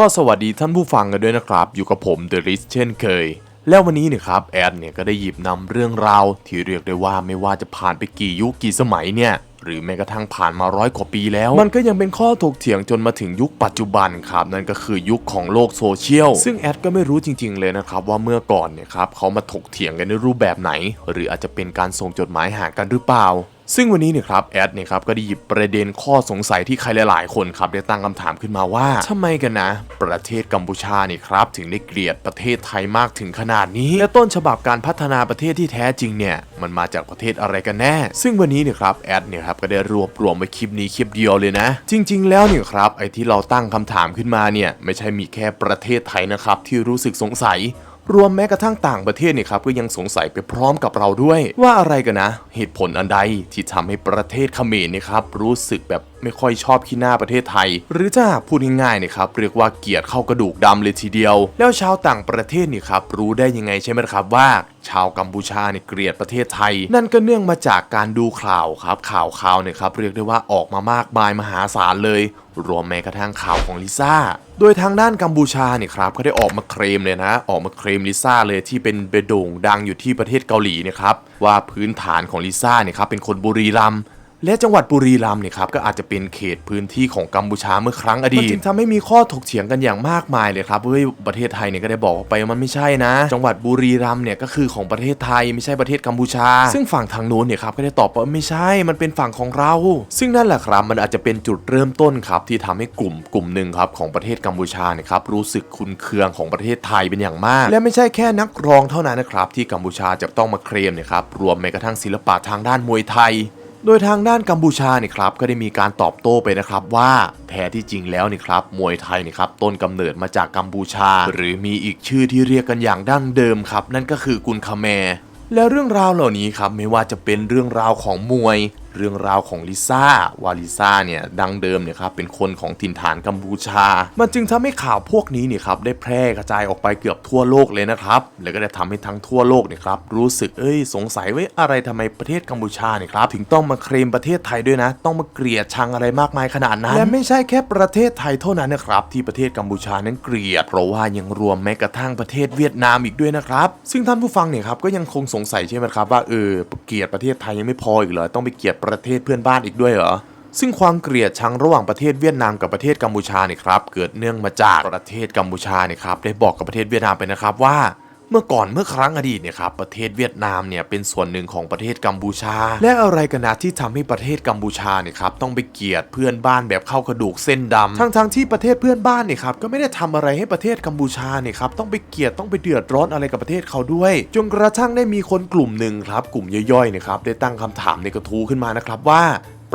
ก็สวัสดีท่านผู้ฟังกันด้วยนะครับ อยู่กับผมเดอะริสเช่นเคย แล้ววันนี้เนี่ยครับแอดเนี่ยก็ได้หยิบนำเรื่องราว ที่เรียกได้ว่าไม่ว่าจะผ่านไปกี่ยุคกี่สมัยเนี่ยหรือแม้กระทั่งผ่านมาร้อยกว่าปีแล้ว มันก็ยังเป็นข้อถกเถียงจนมาถึงยุคปัจจุบันครับ นั่นก็คือยุคของโลกโซเชียล ซึ่งแอดก็ไม่รู้จริง ๆ เลยนะครับ ว่าเมื่อก่อนเนี่ยครับเขามาถกเถียงกันในรูปแบบไหน หรืออาจจะเป็นการส่งจดหมายหากันหรือเปล่า ซึ่งวันนี้เนี่ยครับแอดเนี่ยครับก็ได้หยิบประเด็นข้อสงสัยที่ใครหลาย ๆ คนครับได้ตั้งคำถามขึ้นมาว่าทำไมกันนะ ประเทศกัมพูชาเนี่ยครับถึงได้เกลียดประเทศไทยมากถึงขนาดนี้ และต้นฉบับการพัฒนาประเทศที่แท้จริงเนี่ยมันมาจากประเทศอะไรกันแน่ ซึ่งวันนี้เนี่ยครับแอดเนี่ยครับก็ได้รวบรวมไว้คลิปนี้คลิปเดียวเลยนะ จริง ๆ แล้วเนี่ยครับไอ้ที่เราตั้งคำถามขึ้นมาเนี่ยไม่ใช่มีแค่ประเทศไทยนะครับที่รู้สึกสงสัย รวมแม้กระทั่งต่างประเทศเนี่ยครับก็ยังสงสัยไปพร้อมกับเราด้วย ว่าอะไรกันนะ เหตุผลอันใดที่ทำให้ประเทศเขมรเนี่ยครับรู้สึกแบบไม่ค่อยชอบขี้หน้าประเทศไทย หรือถ้าหากพูดง่ายๆเนี่ยครับเรียกว่าเกลียดเข้ากระดูกดำเลยทีเดียว แล้วชาวต่างประเทศเนี่ยครับรู้ได้ยังไงใช่ไหมครับว่า ชาวกัมพูชาเนี่ยเกลียดประเทศไทย นั่นก็เนื่องมาจากการดูข่าวครับข่าวข่าวเนี่ยครับเรียกได้ว่าออกมามากมายมหาศาลเลย รวมแม้กระทั่งข่าวของลิซ่า โดยทางด้านกัมพูชาเนี่ยครับเขาได้ออกมาเคลมเลยนะ ออกมาเคลมลิซ่าเลยที่เป็นเบโด่งดังอยู่ที่ประเทศเกาหลีเนะครับว่าพื้นฐานของลิซ่าเนี่ยครับเป็นคนบุรีรัมย์ และจังหวัดบุรีรัมย์เนี่ยครับก็อาจจะเป็นเขตพื้นที่ของกัมพูชาเมื่อครั้งอดีตมันจึงทำให้มีข้อถกเถียงกันอย่างมากมายเลยครับเฮ้ยประเทศไทยเนี่ยก็ได้บอกว่าไปว่ามันไม่ใช่นะ จังหวัดบุรีรัมย์เนี่ยก็คือของประเทศไทยไม่ใช่ประเทศกัมพูชา ซึ่งฝั่งทางนู้นเนี่ยครับก็ได้ตอบว่าไม่ใช่มันเป็นฝั่งของเรา ซึ่งนั่นแหละครับมันอาจจะเป็นจุดเริ่มต้นครับที่ทำให้กลุ่มกลุ่มหนึ่งครับของประเทศกัมพูชาเนี่ยครับรู้สึกคุณเคืองของประเทศไทยเป็นอย่างมาก และไม่ใช่แค่นักร้องเท่านั้นนะครับที่กัมพูชาจะต้องมาเคลมเนี่ยครับรวมแม้กระทั่งศิลปะทางด้านมวยไทย โดยทางด้านกัมพูชาเนี่ยครับก็ได้มีการตอบโต้ไปนะครับว่าแท้ที่จริงแล้วนี่ครับมวยไทยนี่ครับต้นกำเนิดมาจากกัมพูชา หรือมีอีกชื่อที่เรียกกันอย่างดั้งเดิมครับ นั่นก็คือกุนคาแมและเรื่องราวเหล่านี้ครับไม่ว่าจะเป็นเรื่องราวของมวย เรื่องราวของลิซ่าว่าลิซ่าเนี่ยดังเดิมเนี่ยครับเป็นคนของถิ่นฐานกัมพูชา มันจึงทำให้ข่าวพวกนี้เนี่ยครับได้แพร่กระจายออกไปเกือบทั่วโลกเลยนะครับ แล้วก็ได้ทำให้ทั้งทั่วโลกเนี่ยครับรู้สึกเอ้ยสงสัยไว้อะไรทำไมประเทศกัมพูชาเนี่ยครับถึงต้องมาเคลมประเทศไทยด้วยนะ ต้องมาเกลียดชังอะไรมากมายขนาดนั้น และไม่ใช่แค่ประเทศไทยเท่านั้นนะครับที่ประเทศกัมพูชานั้นเกลียด เพราะว่ายังรวมแม้กระทั่งประเทศเวียดนามอีกด้วยนะครับ ซึ่งท่านผู้ฟังเนี่ยครับก็ยังคงสงสัยใช่ไหมครับว่าเออเกลียดประเทศไทยยังไม่พออีกเหรอต้องไปเกลียดประเทศเพื่อนบ้านอีกด้วยเหรอซึ่งความเกลียดชังระหว่างประเทศเวียดนามกับประเทศกัมพูชาเนี่ยครับเกิดเนื่องมาจากประเทศกัมพูชาเนี่ยครับได้บอกกับประเทศเวียดนามไปนะครับว่า เมื่อก่อนเมื่อครั้งอดีตเนี่ยครับประเทศเวียดนามเนี่ยเป็นส่วนหนึ่งของประเทศกัมพูชา และอะไรกันนะที่ทำให้ประเทศกัมพูชาเนี่ยครับต้องไปเกลียดเพื่อนบ้านแบบเข้ากระดูกเส้นดำทั้งทงๆที่ประเทศเพื่อนบ้านเนี่ยครับก็ไม่ได้ทำอะไรให้ประเทศกัมพูชาเนี่ยครับต้องไปเกลียดต้องไปเดือดร้อนอะไรกับประเทศเขาด้วย จนกระทั่งได้มีคนกลุ่มหนึ่งครับกลุ่มย่อยๆเนะครับได้ตั้งคำถามในกระทู้ขึ้นมานะครับว่า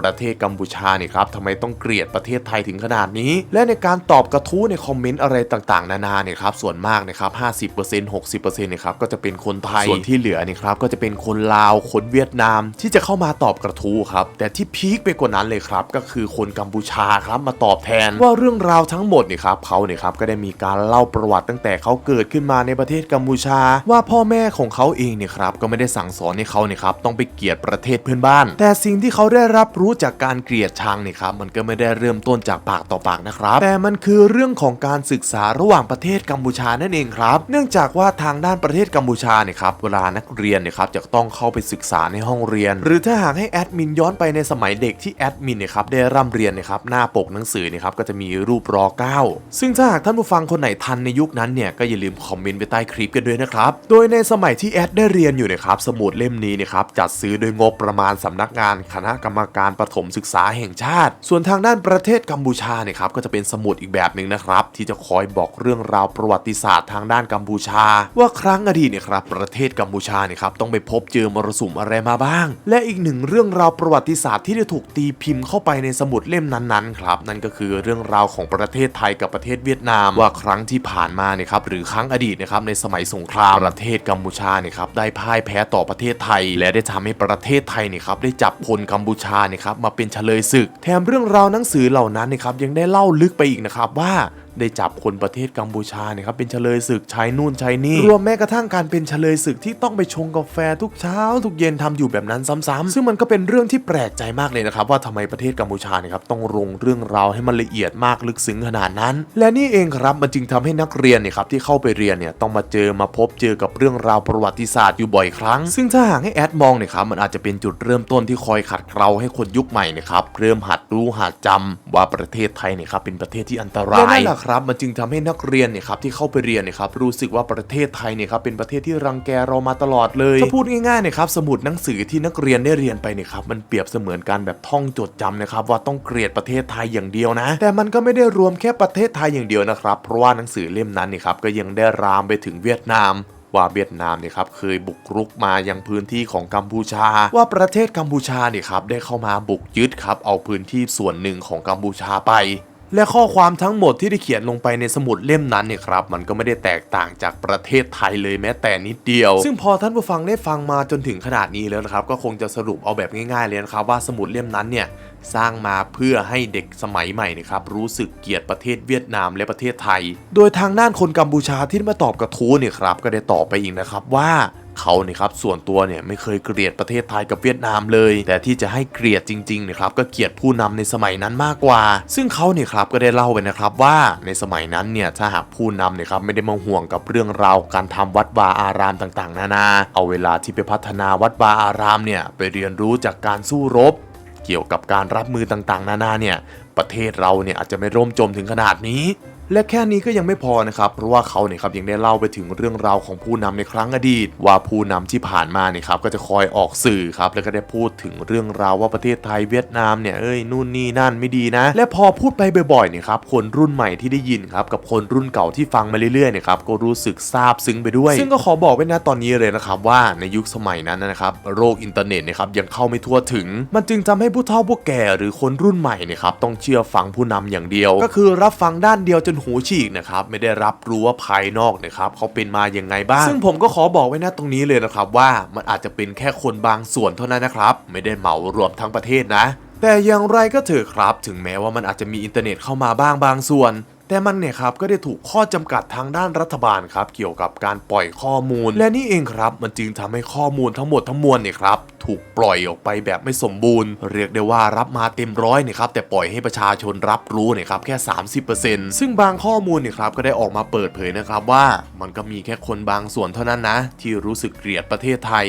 ประเทศกัมพูชาเนี่ยครับทำไมต้องเกลียดประเทศไทยถึงขนาดนี้ และในการตอบกระทู้ในคอมเมนต์อะไรต่างๆ นานาเนี่ยครับส่วนมากนะครับ50% 60%เนี่ยครับก็จะเป็นคนไทยส่วนที่เหลือเนี่ยครับก็จะเป็นคนลาวคนเวียดนาม ที่จะเข้ามาตอบกระทู้ครับแต่ที่พีคไปกว่านั้นเลยครับก็คือคนกัมพูชาครับมาตอบแทน ว่าเรื่องราวทั้งหมดเนี่ยครับเขาเนี่ยครับก็ได้มีการเล่าประวัติตั้งแต่เขาเกิดขึ้นมาในประเทศกัมพูชา ว่าพ่อแม่ของเขาเองเนี่ยครับก็ไม่ได้สั่งสอนให้เขาเนี่ยครับต้องไปเกลียดประเทศเพื่อนบ้าน แต่สิ่งที่เขาได้รับรู้จากการเกลียดชังเนี่ยครับมันก็ไม่ได้เริ่มต้นจากปากต่อปากนะครับ แต่มันคือเรื่องของการศึกษาระหว่างประเทศกัมพูชานั่นเองครับ เนื่องจากว่าทางด้านประเทศกัมพูชาเนี่ยครับเวลานักเรียนเนี่ยครับจะต้องเข้าไปศึกษาในห้องเรียน หรือถ้าหากให้แอดมินย้อนไปในสมัยเด็กที่แอดมินเนี่ยครับได้ร่ำเรียนเนะครับหน้าปกหนังสือเนี่ยครับก็จะมีรูปรอเก้าซึ่งถ้าหากท่านผู้ฟังคนไหนทันในยุคนั้นเนี่ยก็อย่าลืมคอมเมนต์ไปใต้คลิปกันด้วยนะครับโดยในสมัยที่แอดได้เรียนอยู่นะครับสมุดเล่มนี้เนี่ยครับจัดซื้อโดยงบประมาณสำนักงานคณะกรรมการประถมศึกษาแห่งชาติ ส่วนทางด้านประเทศกัมพูชาเนี่ยครับก็จะเป็นสมุดอีกแบบหนึ่งนะครับ ที่จะคอยบอกเรื่องราวประวัติศาสตร์ทางด้านกัมพูชา ว่าครั้งอดีตเนี่ยครับประเทศกัมพูชาเนี่ยครับต้องไปพบเจอมรสุมอะไรมาบ้าง และอีกหนึ่งเรื่องราวประวัติศาสตร์ที่ได้ถูกตีพิมพ์เข้าไปในสมุดเล่มนั้นๆครับนั่นก็คือเรื่องราวของประเทศไทยกับประเทศเวียดนามว่าครั้งที่ผ่านมาเนี่ยครับหรือครั้งอดีตนะครับในสมัยสงครามประเทศกัมพูชาเนี่ยครับได้พ่ายแพ้ต่อประเทศไทย และได้ทำให้ประเทศไทยเนี่ยครับได้จับพลกัมพูชาเนี่ยครับมาเป็นเฉลยศึก แถมเรื่องราวหนังสือเหล่านั้นนะครับยังได้เล่าลึกไปอีกนะครับว่า ได้จับคนประเทศกัมพูชาเนี่ยครับเป็นเฉลยศึกใช้นู่นใช้นี่ รวมแม้กระทั่งการเป็นเฉลยศึกที่ต้องไปชงกาแฟทุกเช้า ทุกเย็นทำอยู่แบบนั้นซ้ำๆซึ่งมันก็เป็นเรื่องที่แปลกใจมากเลยนะครับว่าทำไมประเทศกัมพูชาเนี่ยครับต้องลงเรื่องราวให้มันละเอียดมากลึกซึ้งขนาดนั้น และนี่เองครับมันจึงทำให้นักเรียนเนี่ยครับที่เข้าไปเรียนเนี่ยต้องมาเจอมาพบเจอกับเรื่องราวประวัติศาสตร์อยู่บ่อยครั้ง ซึ่งถ้าหากให้แอดมองเนี่ยครับมันอาจจะเป็นจุดเริ่มต้นที่คอยขัดเกลาให้คนยุคใหม่เนะครับเริ่มหัดรู้หัดจำว่าประเทศไทยเนี่ยครับเป็นประเทศที่อันตรายและนั่นแหละครับมันจึงทำให้นักเรียนเนี่ยครับที่เข้าไปเรียนเนี่ยครับรู้สึกว่าประเทศไทยเนี่ยครับเป็นประเทศที่รังแกเรามาตลอดเลยถ้าพูดง่ายๆเนี่ยครับสมุดหนังสือที่นักเรียนได้เรียนไปเนี่ยครับมันเปรียบเสมือนการแบบท่องจดจำนะครับว่าต้องเกลียดประเทศไทยอย่างเดียวนะ แต่มันก็ไม่ได้รวมแค่ประเทศไทยอย่างเดียวนะครับ เพราะว่าหนังสือเล่มนั้นเนี่ยครับก็ยังได้รามไปถึงเวียดนามว่าเวียดนามเนี่ยครับเคยบุกรุกมายังพื้นที่ของกัมพูชา ว่าประเทศกัมพูชาเนี่ยครับได้เข้ามาบุกยึดครับเอาพื้นที่ส่วนหนึ่งของกัมพูชาไป และข้อความทั้งหมดที่ได้เขียนลงไปในสมุดเล่มนั้นเนี่ยครับมันก็ไม่ได้แตกต่างจากประเทศไทยเลยแม้แต่นิดเดียว ซึ่งพอท่านผู้ฟังได้ฟังมาจนถึงขนาดนี้แล้วนะครับ ก็คงจะสรุปเอาแบบง่ายๆเลยนะครับว่าสมุดเล่มนั้นเนี่ยสร้างมาเพื่อให้เด็กสมัยใหม่นะครับรู้สึกเกลียดประเทศเวียดนามและประเทศไทย โดยทางด้านคนกัมพูชาที่มาตอบกระทู้เนี่ยครับก็ได้ตอบไปอีกนะครับว่า เขาเนี่ยครับส่วนตัวเนี่ยไม่เคยเกลียดประเทศไทยกับเวียดนามเลย แต่ที่จะให้เกลียดจริงๆเนี่ยครับก็เกลียดผู้นำในสมัยนั้นมากกว่า ซึ่งเขาเนี่ยครับก็ได้เล่าไปนะครับว่าในสมัยนั้นเนี่ยถ้าหากผู้นำเนี่ยครับไม่ได้มาห่วงกับเรื่องราวการทำวัดวาอารามต่างๆ นานา เอาเวลาที่ไปพัฒนาวัดวาอารามเนี่ยไปเรียนรู้จากการสู้รบ เกี่ยวกับการรับมือต่างๆ นานาเนี่ยประเทศเราเนี่ยอาจจะไม่ร่มจมถึงขนาดนี้ และแค่นี้ก็ยังไม่พอนะครับเพราะว่าเขาเนี่ยครับยังได้เล่าไปถึงเรื่องราวของผู้นำในครั้งอดีต ว่าผู้นำที่ผ่านมาเนี่ยครับก็จะคอยออกสื่อครับแล้วก็ได้พูดถึงเรื่องราวว่าประเทศไทยเวียดนามเนี่ยเอ้ยนู่นนี่นั่นไม่ดีนะ และพอพูดไปบ่อยๆเนี่ยครับคนรุ่นใหม่ที่ได้ยินครับกับคนรุ่นเก่าที่ฟังมาเรื่อยๆเนี่ยครับก็รู้สึกซาบซึ้งไปด้วย ซึ่งก็ขอบอกไว้นะตอนนี้เลยนะครับว่าในยุคสมัยนั้นนะครับโรคอินเทอร์เน็ตเนะครับยังเข้าไม่ทั่วถึง มันจึงทำให้ผู้เฒ่าผู้แก่หรือคนรุ่นใหม่เนี่ยครับต้องเชื่อฟังผู้นำอย่างเดียว ก็คือรับฟังด้านเดียวจนหูฉีกนะครับไม่ได้รับรู้ว่าภายนอกนะครับเขาเป็นมาอย่างไงบ้าง ซึ่งผมก็ขอบอกไว้นะตรงนี้เลยนะครับว่ามันอาจจะเป็นแค่คนบางส่วนเท่านั้นนะครับไม่ได้เหมารวมทั้งประเทศนะ แต่อย่างไรก็เถอะครับ ถึงแม้ว่ามันอาจจะมีอินเทอร์เน็ตเข้ามาบ้างบางส่วน แต่มันเนี่ยครับก็ได้ถูกข้อจำกัดทางด้านรัฐบาลครับเกี่ยวกับการปล่อยข้อมูล และนี่เองครับมันจึงทำให้ข้อมูลทั้งหมดทั้งมวลเนี่ยครับถูกปล่อยออกไปแบบไม่สมบูรณ์ เรียกได้ว่ารับมาเต็มร้อยเนี่ยครับแต่ปล่อยให้ประชาชนรับรู้เนี่ยครับแค่ 30%ซึ่งบางข้อมูลเนี่ยครับก็ได้ออกมาเปิดเผยนะครับว่ามันก็มีแค่คนบางส่วนเท่านั้นนะ ที่รู้สึกเกลียดประเทศไทย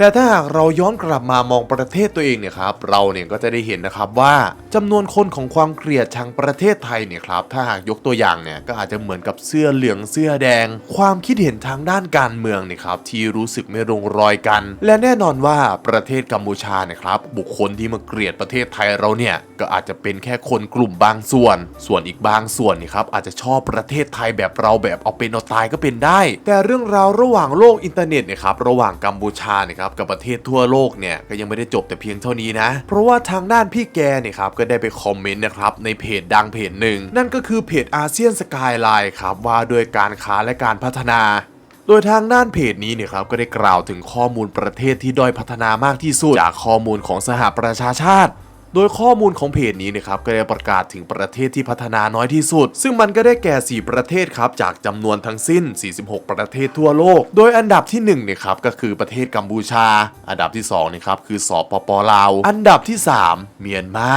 แต่ถ้าหากเราย้อนกลับมามองประเทศตัวเองเนี่ยครับเราเนี่ยก็จะได้เห็นนะครับว่าจำนวนคนของความเกลียดชังประเทศไทยเนี่ยครับถ้าหากยกตัวอย่างเนี่ยก็อาจจะเหมือนกับเสื้อเหลืองเสื้อแดง ความคิดเห็นทางด้านการเมืองเนี่ยครับที่รู้สึกไม่ลงรอยกัน และแน่นอนว่าประเทศกัมพูชาเนี่ยครับบุคคลที่มาเกลียดประเทศไทยเราเนี่ยก็อาจจะเป็นแค่คนกลุ่มบางส่วน ส่วนอีกบางส่วนเนี่ยครับอาจจะชอบประเทศไทยแบบเราแบบเอาเป็นเอาตายก็เป็นได้ แต่เรื่องราวระหว่างโลกอินเทอร์เน็ตเนี่ยครับระหว่างกัมพูชาเนี่ยครับกับประเทศทั่วโลกเนี่ยก็ยังไม่ได้จบแต่เพียงเท่านี้นะ เพราะว่าทางด้านพี่แกเนี่ยครับก็ได้ไปคอมเมนต์นะครับในเพจดังเพจหนึ่งนั่นก็คือเพจอาเซียนสกายไลน์ครับว่าด้วยการค้าและการพัฒนาโดยทางด้านเพจนี้เนี่ยครับก็ได้กล่าวถึงข้อมูลประเทศที่ด้อยพัฒนามากที่สุด จากข้อมูลของสหประชาชาติ โดยข้อมูลของเพจนี้นะครับก็ได้ประกาศถึงประเทศที่พัฒนาน้อยที่สุด ซึ่งมันก็ได้แก่ 4 ประเทศครับจากจำนวนทั้งสิ้น 46 ประเทศทั่วโลก โดยอันดับที่1เนี่ยครับก็คือประเทศกัมพูชา อันดับที่2นะครับคือสปปลาว อันดับที่ 3 เมียนมา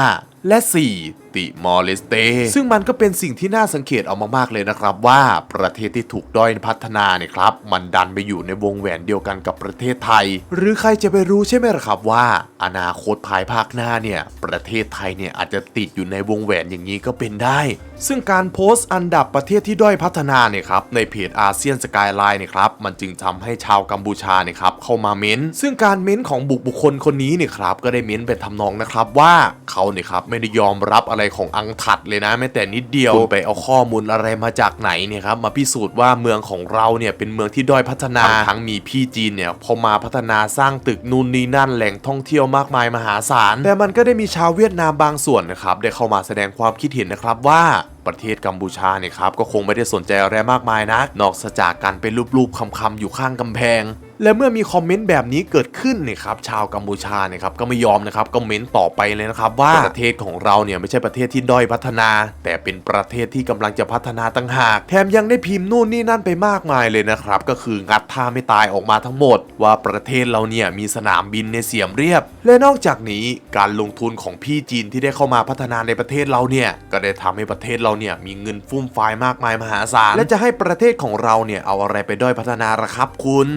และ 4 ติมอร์เลสเต ซึ่งมันก็เป็นสิ่งที่น่าสังเกตเอามากๆเลยนะครับ ว่าประเทศที่ถูกด้อยพัฒนาเนี่ยครับ มันดันไปอยู่ในวงแหวนเดียวกันกับประเทศไทย หรือใครจะไปรู้ใช่ไหมล่ะครับว่า อนาคตภายภาคหน้าเนี่ย ประเทศไทยเนี่ยอาจจะติดอยู่ในวงแหวนอย่างนี้ก็เป็นได้ ซึ่งการโพสต์อันดับประเทศที่ด้อยพัฒนาเนี่ยครับในเพจอาเซียนสกายไลน์เนี่ยครับมันจึงทำให้ชาวกัมพูชาเนี่ยครับเข้ามาเม้น ซึ่งการเม้นของบุคบุคคลคนนี้เนี่ยครับก็ได้เม้นเป็นทำนองนะครับว่าเขาเนี่ยครับไม่ได้ยอมรับอะไรของอังถัดเลยนะแม้แต่นิดเดียวคุณไปเอาข้อมูลอะไรมาจากไหนเนี่ยครับมาพิสูจน์ว่าเมืองของเราเนี่ยเป็นเมืองที่ด้อยพัฒนาทั้งมีพี่จีนเนี่ยพอมาพัฒนาสร้างตึกนู่นนี่นั่นแหล่งท่องเที่ยวมากมายมหาศาลแต่มันก็ได้มีชาวเวียดนามบางส่วนนะครับได้เข้ามาแสดงความคิดเห็นนะครับว่า ประเทศกัมพูชาเนี่ยครับก็คงไม่ได้สนใจอะไรมากมายนะนอกจากการเป็นรูปๆคำๆอยู่ข้างกำแพงและเมื่อมีคอมเมนต์แบบนี้เกิดขึ้นเนี่ยครับชาวกัมพูชาเนี่ยครับก็ไม่ยอมนะครับก็เม้นต่อไปเลยนะครับว่าประเทศของเราเนี่ยไม่ใช่ประเทศที่ด้อยพัฒนา แต่เป็นประเทศที่กำลังจะพัฒนาตั้งหาก แถมยังได้พิมพ์นู่นนี่นั่นไปมากมายเลยนะครับก็คืองัดท่าไม่ตายออกมาทั้งหมด ว่าประเทศเราเนี่ยมีสนามบินในเสียมเรียบ และนอกจากนี้การลงทุนของพี่จีนที่ได้เข้ามาพัฒนาในประเทศเราเนี่ยก็ได้ทำให้ประเทศเราเนี่ยมีเงินฟุ่มฟายมากมายมหาศาลและจะให้ประเทศของเราเนี่ยเอาอะไรไปด้อยพัฒนาละครับคุณ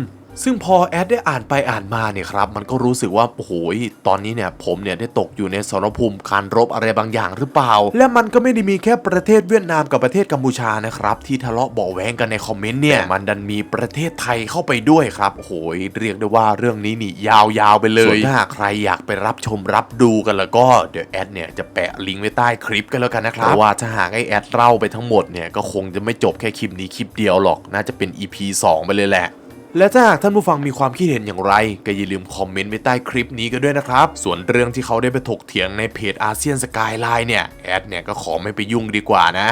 ซึ่งพอแอดได้อ่านไปอ่านมาเนี่ยครับ มันก็รู้สึกว่าโอ้โหตอนนี้เนี่ยผมเนี่ยได้ตกอยู่ในสรภูมิการรบอะไรบางอย่างหรือเปล่า และมันก็ไม่ได้มีแค่ประเทศเวียดนามกับประเทศกัมพูชานะครับที่ทะเลาะเบาแวงกันในคอมเมนต์เนี่ยมันดันมีประเทศไทยเข้าไปด้วยครับโอ้โหเรียกได้ว่าเรื่องนี้นี่ยาวๆไปเลยส่วนถ้าใครอยากไปรับชมรับดูกันแล้วก็เดี๋ยวแอดเนี่ยจะแปะลิงก์ไว้ใต้คลิปกันแล้วกันนะครับว่าถ้าหากไอแอดเล่าไปทั้งหมดเนี่ยก็คงจะไม่จบแค่คลิปนี้คลิปเดียวหรอกน่าจะเป็น EP 2 ไปเลยแหละ และถ้าหากท่านผู้ฟังมีความคิดเห็นอย่างไร ก็อย่าลืมคอมเมนต์ไว้ใต้คลิปนี้กันด้วยนะครับ ส่วนเรื่องที่เขาได้ไปถกเถียงในเพจอาเซียนสกายไลน์เนี่ย แอดเนี่ยก็ขอไม่ไปยุ่งดีกว่านะ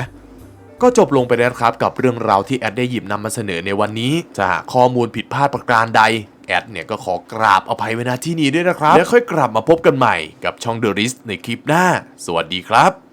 ก็จบลงไปแล้วครับกับเรื่องราวที่แอดได้หยิบนำมาเสนอในวันนี้จากข้อมูลผิดพลาดประการใดแอดเนี่ยก็ขอกราบอภัยไว้ณที่นี้ด้วยนะครับ แล้วค่อยกลับมาพบกันใหม่กับช่อง The List ในคลิปหน้า สวัสดีครับ